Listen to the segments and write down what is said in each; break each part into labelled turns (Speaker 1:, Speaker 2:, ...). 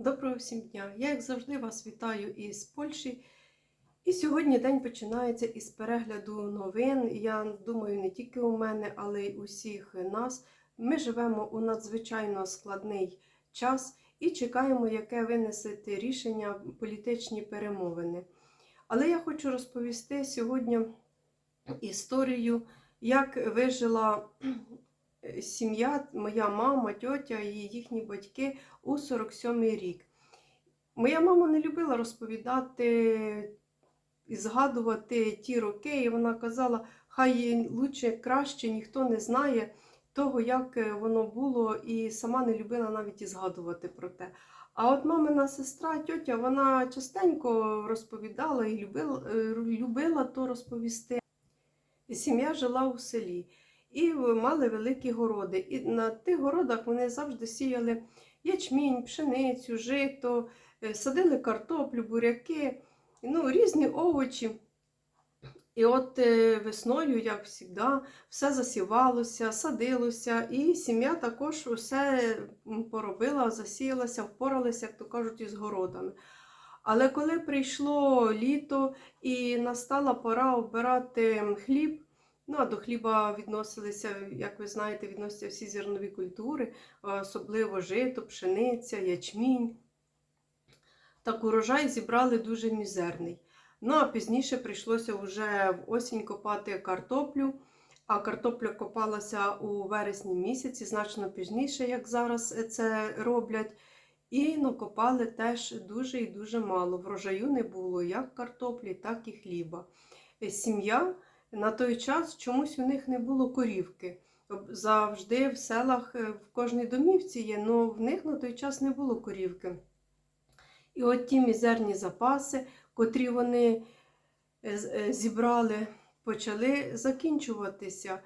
Speaker 1: Доброго всім дня! Я, як завжди, вас вітаю із Польщі. І сьогодні день починається із перегляду новин. Я думаю, не тільки у мене, але й усіх нас. Ми живемо у надзвичайно складний час і чекаємо, яке винесете рішення політичні перемовини. Але я хочу розповісти сьогодні історію, як вижила сім'я, моя мама, тьотя і їхні батьки у 47-й рік. Моя мама не любила розповідати і згадувати ті роки, і вона казала, хай лучше краще ніхто не знає того, як воно було, і сама не любила навіть і згадувати про те. А от мамина сестра, тьотя, вона частенько розповідала і любила, е, любила то розповісти. Сім'я жила у селі і мали великі городи. І на тих городах вони завжди сіяли ячмінь, пшеницю, жито, е, садили картоплю, буряки, ну, різні овочі. І от е, весною, як завжди, все засівалося, садилося, і сім'я також усе поробила, засіялася, впоралася, як то кажуть, із городами. Але коли прийшло літо і настала пора обирати хліб, Ну, а до хліба відносилися, як ви знаєте, відносяться всі зернові культури, особливо жито, пшениця, ячмінь. Так урожай зібрали дуже мізерний. Ну, а пізніше прийшлося вже в осінь копати картоплю, а картопля копалася у вересні місяці, значно пізніше, як зараз це роблять. І накопали теж дуже і дуже мало. Врожаю не було як картоплі, так і хліба. Сім'я на той час чомусь у них не було корівки. Завжди в селах е, в кожній домівці є, але в них на той час не було корівки. І от ті мізерні запаси, котрі вони е, е, зібрали, почали закінчуватися.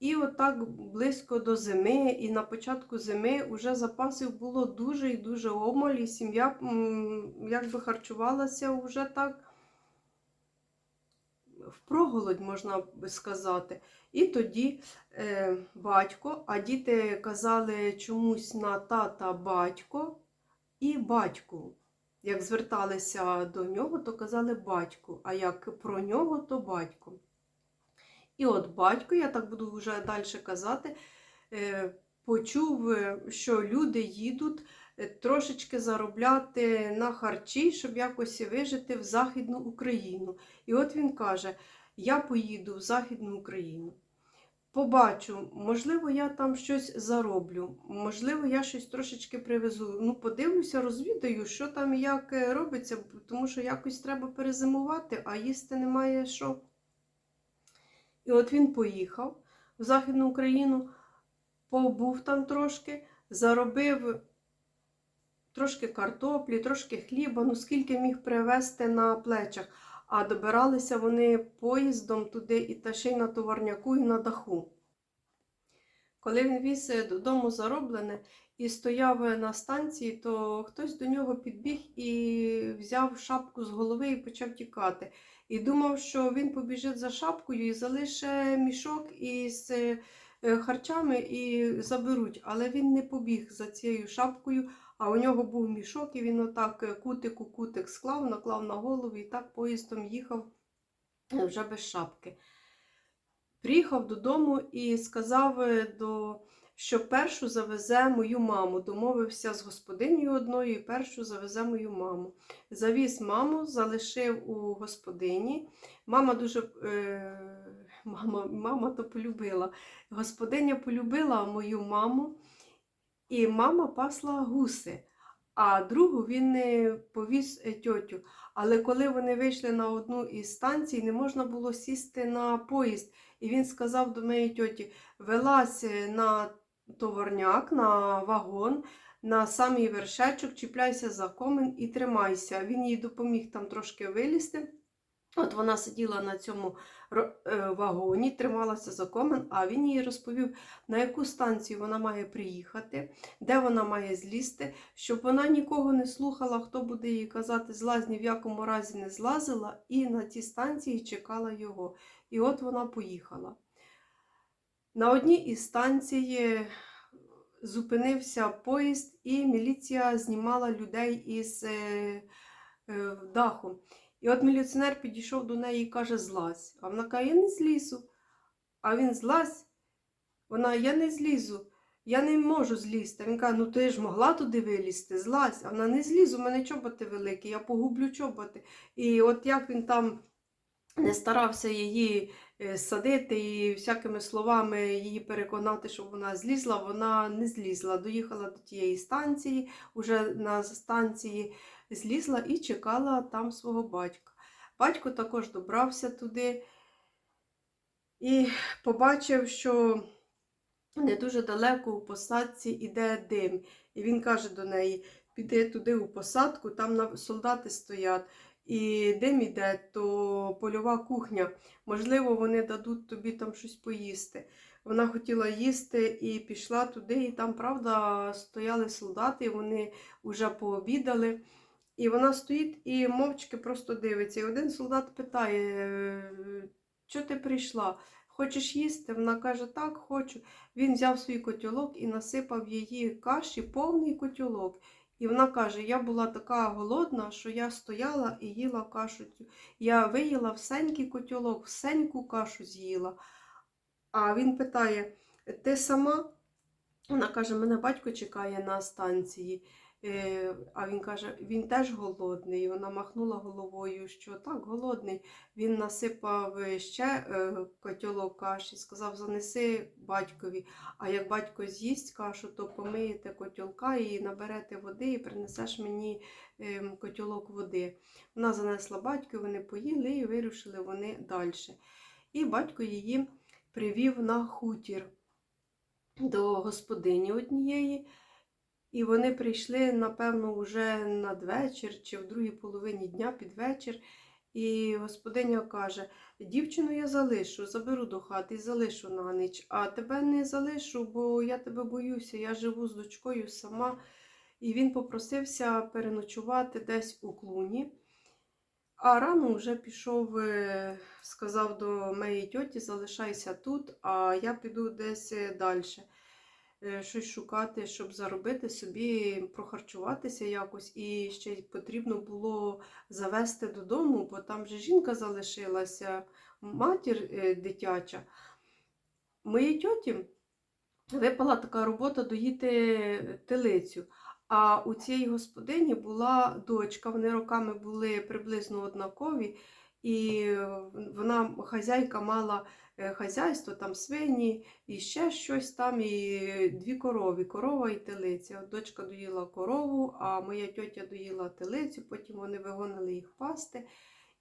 Speaker 1: І отак близько до зими, і на початку зими вже запасів було дуже і дуже обмаль, і сім'я якби харчувалася вже так впроголодь, можна би сказати. І тоді е, батько, а діти казали чомусь на тата батько і батьку. Як зверталися до нього, то казали батьку, а як про нього, то батько. І от батько, я так буду вже далі казати, е, почув, е, що люди їдуть трошечки заробляти на харчі, щоб якось вижити в Західну Україну. І от він каже: Я поїду в Західну Україну. Побачу, можливо, я там щось зароблю, можливо, я щось трошечки привезу. Ну, подивлюся, розвідаю, що там як робиться, тому що якось треба перезимувати, а їсти немає що. І от він поїхав в Західну Україну, побув там трошки, заробив трошки картоплі, трошки хліба, ну скільки міг привезти на плечах. А добиралися вони поїздом туди і та ще й на товарняку, і на даху. Коли він віз додому зароблене і стояв на станції, то хтось до нього підбіг і взяв шапку з голови і почав тікати. І думав, що він побіжить за шапкою і залише мішок із е, харчами і заберуть. Але він не побіг за цією шапкою, а у нього був мішок, і він отак кутик у кутик склав, наклав на голову і так поїздом їхав вже без шапки. Приїхав додому і сказав, е, до, що першу завезе мою маму. Домовився з господинею одною і першу завезе мою маму. Завіз маму, залишив у господині. Мама дуже е, мама, мама то полюбила. Господиня полюбила мою маму, і мама пасла гуси. А другу він повіз е, тьотю. Але коли вони вийшли на одну із станцій, не можна було сісти на поїзд. І він сказав до моєї тьоті: вилазь на товарняк, на вагон, на самий вершечок, чіпляйся за комен і тримайся. Він їй допоміг там трошки вилізти. От вона сиділа на цьому е, вагоні, трималася за комен, а він їй розповів, на яку станцію вона має приїхати, де вона має злізти, щоб вона нікого не слухала, хто буде їй казати, злазь ні в якому разі не злазила, і на тій станції чекала його. І от вона поїхала. На одній із станцій зупинився поїзд, і міліція знімала людей із е, е, даху. І от міліціонер підійшов до неї і каже: злазь. А вона каже, я не злізу. А він злазь. Вона, я не злізу, я не можу злізти. Він каже, ну ти ж могла туди вилізти, злазь. А вона не злізу, у мене чоботи великі, я погублю чоботи. І от як він там не старався її е, садити і всякими словами її переконати, щоб вона злізла, вона не злізла. Доїхала до тієї станції, уже на станції злізла і чекала там свого батька. Батько також добрався туди і побачив, що не дуже далеко у посадці іде дим. І він каже до неї: піди туди у посадку, там солдати стоять. І дим іде, то польова кухня. Можливо, вони дадуть тобі там щось поїсти. Вона хотіла їсти і пішла туди, і там, правда, стояли солдати, вони вже пообідали. І вона стоїть і мовчки просто дивиться. І один солдат питає, що ти прийшла? Хочеш їсти? Вона каже, так, хочу. Він взяв свій котілок і насипав її каші, повний котілок. І вона каже: я була така голодна, що я стояла і їла кашу. Я виїла всенький котілок, всеньку кашу з'їла. А він питає: ти сама? Вона каже, мене батько чекає на станції. Е, А він каже, він теж голодний. Вона махнула головою, що так, голодний. Він насипав ще е, котілок каші, сказав, занеси батькові. А як батько з'їсть кашу, то помиєте котілка і наберете води, і принесеш мені ем, котілок води. Вона занесла батьку, вони поїли і вирушили вони далі. І батько її привів на хутір до господині однієї. І вони прийшли, напевно, вже надвечір чи в другій половині дня під вечір. І господиня каже: дівчину я залишу, заберу до хати і залишу на ніч, а тебе не залишу, бо я тебе боюся, я живу з дочкою сама. І він попросився переночувати десь у клуні. А рано вже пішов, е, сказав до моєї тьоті, залишайся тут, а я піду десь далі. Щось шукати, щоб заробити собі, прохарчуватися якось. І ще потрібно було завести додому, бо там же жінка залишилася, матір е, дитяча. Моїй тьоті випала така робота доїти телицю. А у цієї господині була дочка, вони роками були приблизно однакові, і вона, хазяйка, мала е, хазяйство, там свині і ще щось там, і дві корові, корова і телиця. Дочка доїла корову, а моя тьотя доїла телицю, потім вони вигонили їх пасти.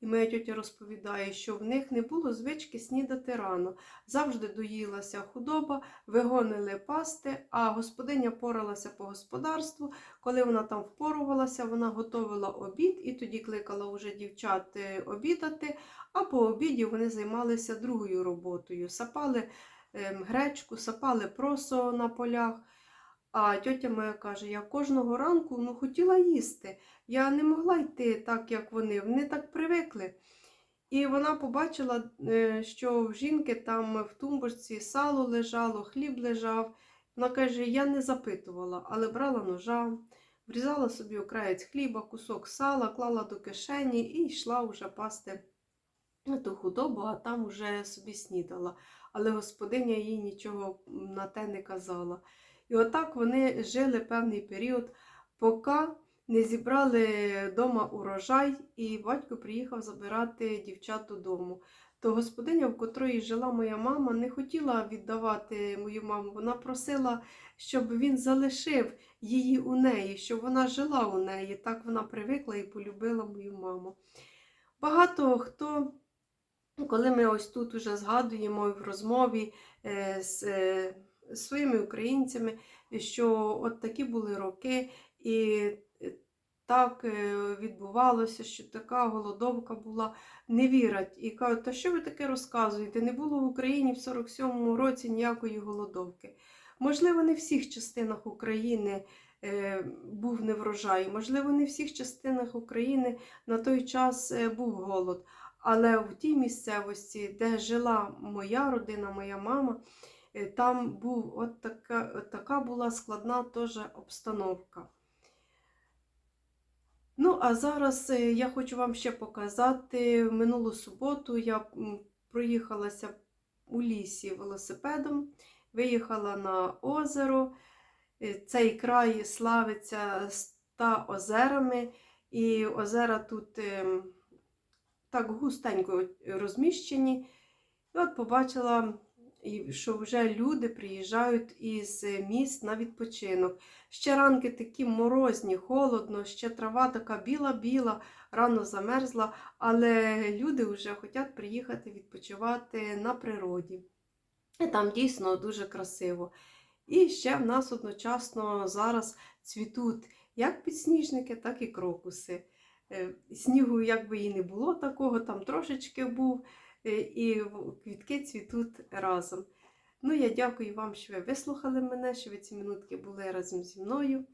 Speaker 1: І моя тьотя розповідає, що в них не було звички снідати рано. Завжди доїлася худоба, вигонили пасти, а господиня поралася по господарству. Коли вона там впорувалася, вона готувала обід і тоді кликала вже дівчат е, обідати, а по обіді вони займалися другою роботою. Сапали ем, гречку, сапали просо на полях. А тьотя моя каже, я кожного ранку ну, хотіла їсти. Я не могла йти так, як вони. Вони так привикли. І вона побачила, е, що в жінки там в тумбочці сало лежало, хліб лежав. Вона каже, я не запитувала, але брала ножа, врізала собі окраєць хліба, кусок сала, клала до кишені і йшла вже пасти ту худобу, а там вже собі снідала. Але господиня їй нічого на те не казала. І отак вони жили певний період, поки не зібрали вдома урожай, і батько приїхав забирати дівчат додому. То господиня, в котрої жила моя мама, не хотіла віддавати мою маму. Вона просила, щоб він залишив її у неї, щоб вона жила у неї. Так вона привикла і полюбила мою маму. Багато хто, коли ми ось тут уже згадуємо в розмові е, з е, своїми українцями, що от такі були роки, і так е, відбувалося, що така голодовка була, не вірять. І кажуть, та що ви таке розказуєте? Не було в Україні в 47-му році ніякої голодовки. Можливо, не в всіх частинах України е, був неврожай, можливо, не в всіх частинах України на той час е, був голод. Але в тій місцевості, де жила моя родина, моя мама, Е, Там був от така, от така була складна теж обстановка. Ну, а зараз е, я хочу вам ще показати. Минулу суботу я проїхалася у лісі велосипедом, виїхала на озеро. Е, Цей край славиться ста озерами, і озера тут ем, так густенько розміщені. І от побачила, і що вже люди приїжджають із міст на відпочинок. Ще ранки такі морозні, холодно, ще трава така біла-біла, рано замерзла, але люди вже хочуть приїхати відпочивати на природі. І там дійсно дуже красиво. І ще в нас одночасно зараз цвітуть як підсніжники, так і крокуси. Е, Снігу якби і не було такого, там трошечки був, і квітки цвітуть разом. Ну, я дякую вам, що ви вислухали мене, що ви ці минутки були разом зі мною.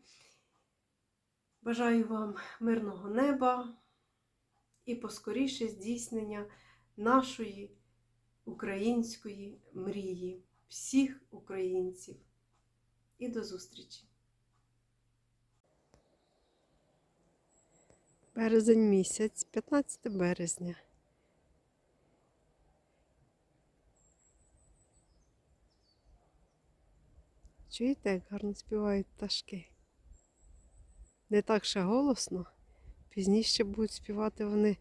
Speaker 1: Бажаю вам мирного неба і поскоріше здійснення нашої української мрії, всіх українців. І до зустрічі! Березень місяць, 15 березня. Чуєте, як гарно співають пташки? Не так ще голосно. Пізніше будуть співати вони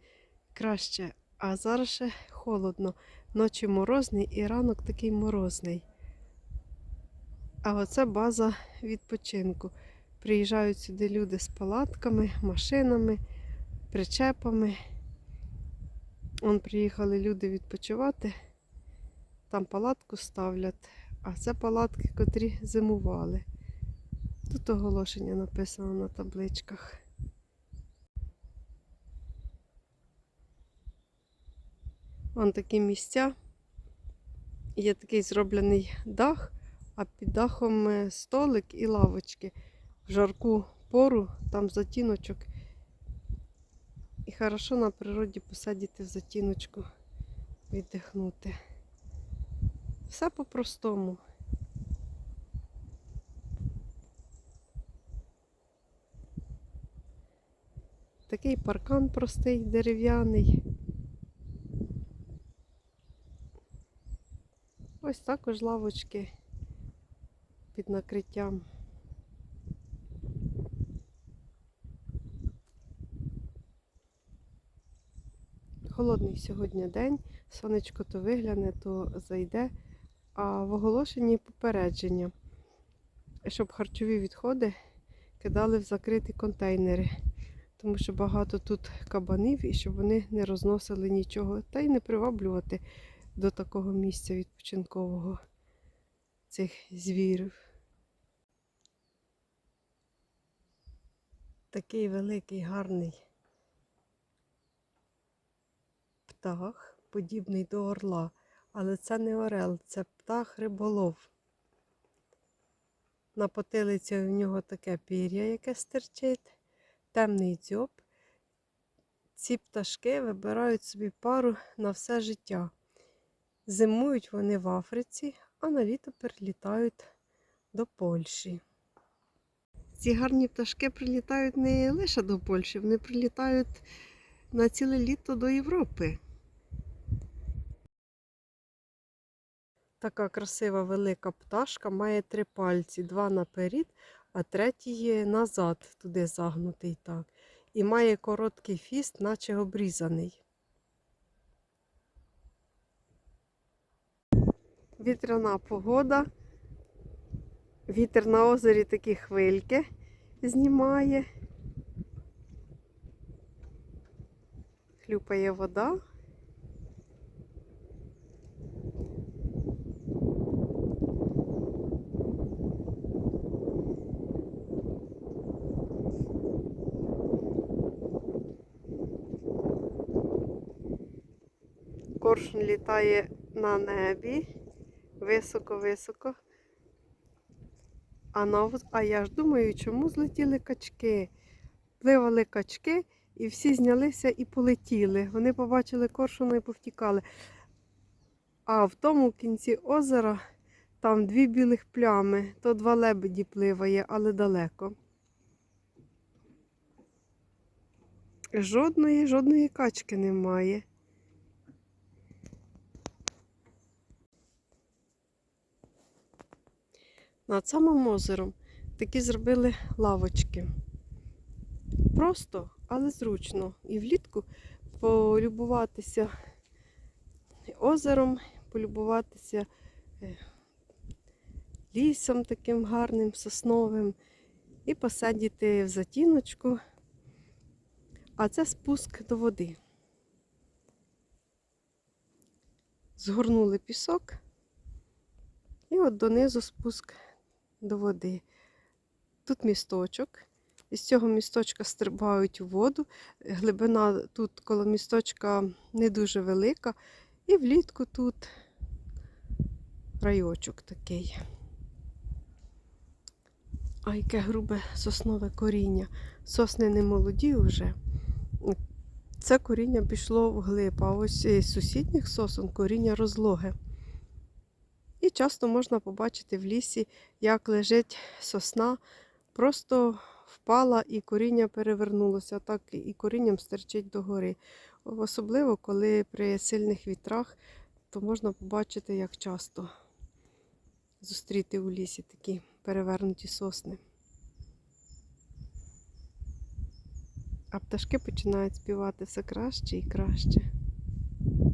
Speaker 1: краще, а зараз ще холодно. Ночі морозний і ранок такий морозний. А оце база відпочинку. Приїжджають сюди люди з палатками, машинами, причепами. Он приїхали люди відпочивати, там палатку ставлять, а це палатки, котрі зимували. Тут оголошення написано на табличках. Вон такі місця. Є такий зроблений дах, а під дахом е, столик і лавочки. В жарку пору, там затіночок. І хорошо на природі посадити в затіночку, віддихнути. Все по-простому. Такий паркан простий, дерев'яний. Ось також лавочки під накриттям. Холодний сьогодні день, сонечко то вигляне, то зайде, а в оголошенні попередження, щоб харчові відходи кидали в закриті контейнери, тому що багато тут кабанів і щоб вони не розносили нічого, та й не приваблювати до такого місця відпочинкового цих звірів. Такий великий гарний птах, подібний до орла, але це не орел, це птах риболов. На потилиці в нього таке пір'я, яке стирчить, темний дзьоб. Ці пташки вибирають собі пару на все життя. Зимують вони в Африці, а на літо перелітають до Польщі. Ці гарні пташки прилітають не лише до Польщі, вони прилітають на ціле літо до Європи. Така красива велика пташка має три пальці, два наперед, а третій назад, туди загнутий так. І має короткий фіст, наче обрізаний. Вітряна погода. Вітер на озері такі хвильки знімає. Хлюпає вода. Коршун літає на небі, високо-високо. А, на, а я ж думаю, чому злетіли качки? Пливали качки і всі знялися і полетіли. Вони побачили коршуна і повтікали. А в тому кінці озера Там дві білих плями, то два лебеді пливає, але далеко. Жодної, жодної качки немає. Над самим озером такі зробили лавочки. Просто, але зручно. І влітку полюбуватися озером, полюбуватися е, лісом таким гарним, сосновим, і посадити в затіночку. А це спуск до води. Згорнули пісок, і от донизу спуск до води. Тут місточок. Із цього місточка стрибають у воду. Глибина тут коло місточка не дуже велика. І влітку тут райочок такий. А яке грубе соснове коріння. Сосни не молоді вже. Це коріння пішло вглиб, а ось із сусідніх сосон коріння розлоге. І часто можна побачити в лісі, як лежить сосна, просто впала і коріння перевернулося, так і корінням стерчить догори. Особливо, коли при сильних вітрах, то можна побачити, як часто зустріти у лісі такі перевернуті сосни. А пташки починають співати все краще і краще.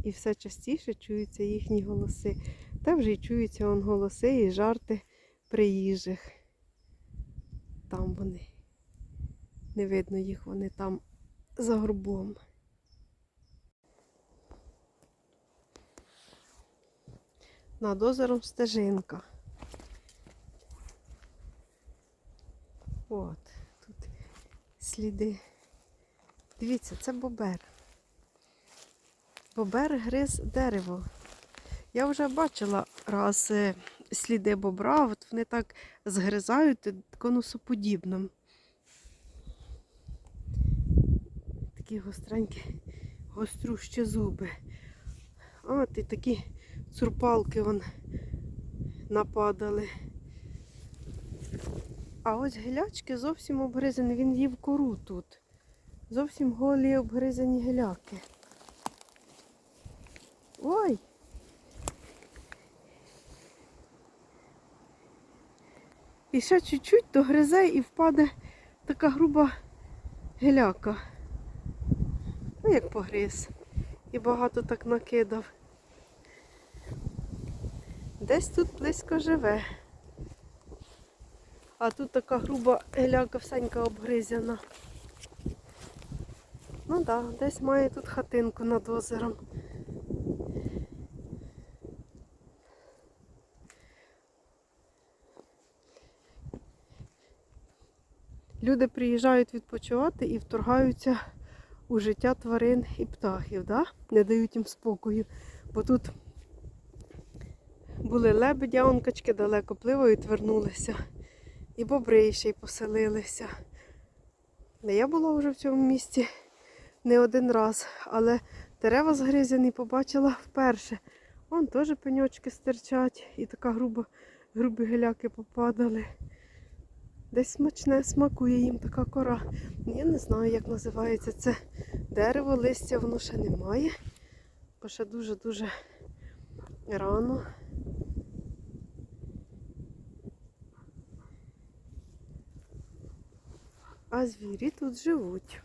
Speaker 1: І все частіше чуються їхні голоси. Та вже й чуються он голоси і жарти приїжджих. Там вони. Не видно їх, вони там за горбом. Над озером стежинка. От, тут сліди. Дивіться, це бобер. Бобер гриз дерево. Я вже бачила раз е, сліди бобра, от вони так згризають конусоподібно. Такі гостренькі, гострющі зуби. От і такі цурпалки вон нападали. А ось гілячки зовсім обгризані, він їв кору тут. Зовсім голі обгризані гіляки. Ой! І ще чуть-чуть догризе і впаде така груба гіляка. Ну, як погриз. І багато так накидав. Десь тут близько живе. А тут така груба гіляка всенька обгризяна. Ну так, да, десь має тут хатинку над озером. Люди приїжджають відпочивати і вторгаються у життя тварин і птахів, да? не дають їм спокою. Бо тут були лебеді, а онкачки далеко пливають, вернулися. І бобри ще й поселилися. Я була вже в цьому місці не один раз, але дерева згризані побачила вперше. Вон теж пеньочки стирчать і така груба, грубі гіляки попадали. Десь смачне смакує їм така кора. Я не знаю, як називається це дерево, листя воно ще немає, бо ще дуже-дуже рано. А звірі тут живуть.